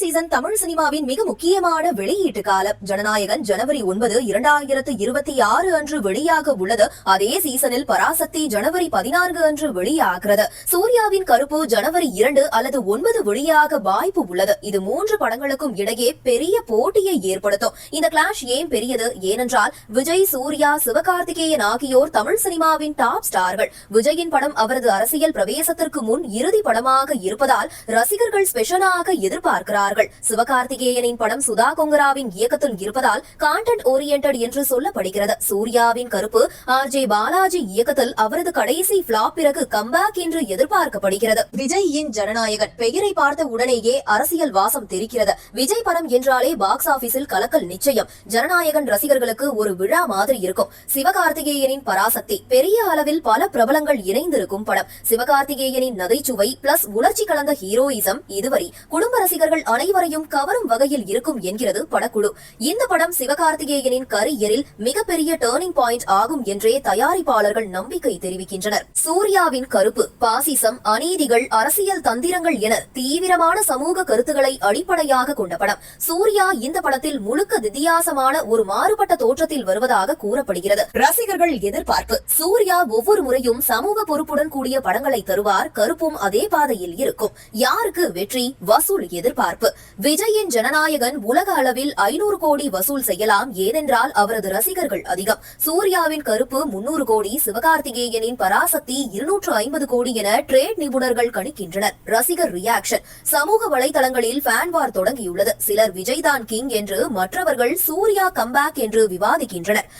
Season Tamil சினிமாவின் மிக முக்கியமான வெளியீட்டு காலம். ஜனநாயகன் ஜனவரி ஒன்பது இரண்டாயிரத்து இருபத்தி ஆறு அன்று வெளியாக உள்ளது. அதே சீசனில் பராசக்தி ஜனவரி பதினான்கு அன்று வெளியாகிறது. சூர்யாவின் கருப்பு ஜனவரி இரண்டு அல்லது ஒன்பது வெளியாக வாய்ப்பு உள்ளது. இது மூன்று படங்களுக்கும் இடையே பெரிய போட்டியை ஏற்படுத்தும். இந்த கிளாஷ் ஏன் பெரியது? ஏனென்றால் விஜய் சூர்யா சிவகார்த்திகேயன் ஆகியோர் தமிழ் சினிமாவின் டாப் ஸ்டார்கள் விஜயின் படம் அவரது அரசியல் பிரவேசத்திற்கு முன் இறுதி படமாக இருப்பதால் ரசிகர்கள் ஸ்பெஷலாக எதிர்பார்க்கிறார் கொண்டிருக்கிறார்கள் சிவகார்த்திகேயனின் படம் சுதா கொங்கராவின் இயக்கத்தில் இருப்பதால் கான்டென்ட் ஓரியன்ட் என்று சொல்லப்படுகிறது. சூர்யாவின் கருப்பு ஆர் ஜே பாலாஜி இயக்கத்தில் அவரது கடைசி பிளாப் பிறகு கம்பேக் என்று எதிர்பார்க்கப்படுகிறது. விஜயின் ஜனநாயகன் பெயரை பார்த்த உடனேயே அரசியல் வாசம் தெரிகிறது. விஜய் படம் என்றாலே பாக்ஸ் ஆபீஸில் கலக்கல் நிச்சயம். ஜனநாயகன் ரசிகர்களுக்கு ஒரு விழா மாதிரி இருக்கும். சிவகார்த்திகேயனின் பராசக்தி பெரிய அளவில் பல பிரபலங்கள் இணைந்திருக்கும் படம். சிவகார்த்திகேயனின் நகைச்சுவை பிளஸ் உணர்ச்சி கலந்த ஹீரோயிசம் இதுவரை குடும்ப ரசிகர்கள் அனைவரையும் கவரும் வகையில் இருக்கும் என்கிறது படக்குழு. இந்த படம் சிவகார்த்திகேயனின் கரியரில் மிகப்பெரிய டேர்னிங் பாயிண்ட் ஆகும் என்றே தயாரிப்பாளர்கள் நம்பிக்கை தெரிவிக்கின்றனர். சூர்யாவின் கருப்பு பாசிசம் அநீதிகள் அரசியல் தந்திரங்கள் என தீவிரமான சமூக கருத்துக்களை அடிப்படையாக கொண்ட படம். சூர்யா இந்த படத்தில் முழுக்க வித்தியாசமான ஒரு மாறுபட்ட தோற்றத்தில் வருவதாக கூறப்படுகிறது. ரசிகர்கள் எதிர்பார்ப்பு. சூர்யா ஒவ்வொரு முறையும் சமூக பொறுப்புடன் கூடிய படங்களை தருவார். கருப்பும் அதே பாதையில் இருக்கும். யாருக்கு வெற்றி? வசூல் எதிர்பார்ப்பு. எதிர்பார்ப்பு விஜயின் ஜனநாயகன் உலக அளவில் ஐநூறு கோடி வசூல் செய்யலாம். ஏனென்றால் அவரது ரசிகர்கள் அதிகம். சூர்யாவின் கருப்பு முன்னூறு கோடி சிவகார்த்திகேயனின் பராசக்தி இருநூற்று ஐம்பது கோடி என ட்ரேட் நிபுணர்கள் கணிக்கின்றனர். ரசிகர் ரியாக்ஷன் சமூக வலைதளங்களில் ஃபேன் வார் தொடங்கியுள்ளது. சிலர் விஜய் தான் கிங் என்று மற்றவர்கள் சூர்யா கம்பேக் என்று விவாதிக்கின்றனர்.